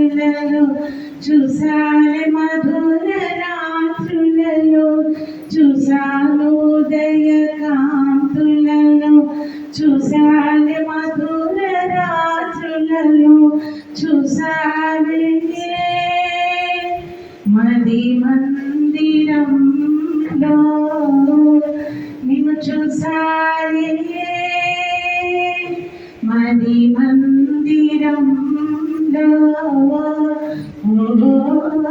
రాత్రులలో చూశాను మధుర రాత్రులలో చూసాను ఉదయ కాంతులలో చూశాను మధుర రాత్రులలో చూశాను మది మందిరంలో నిన్ను చూసారే మది మందిరంలో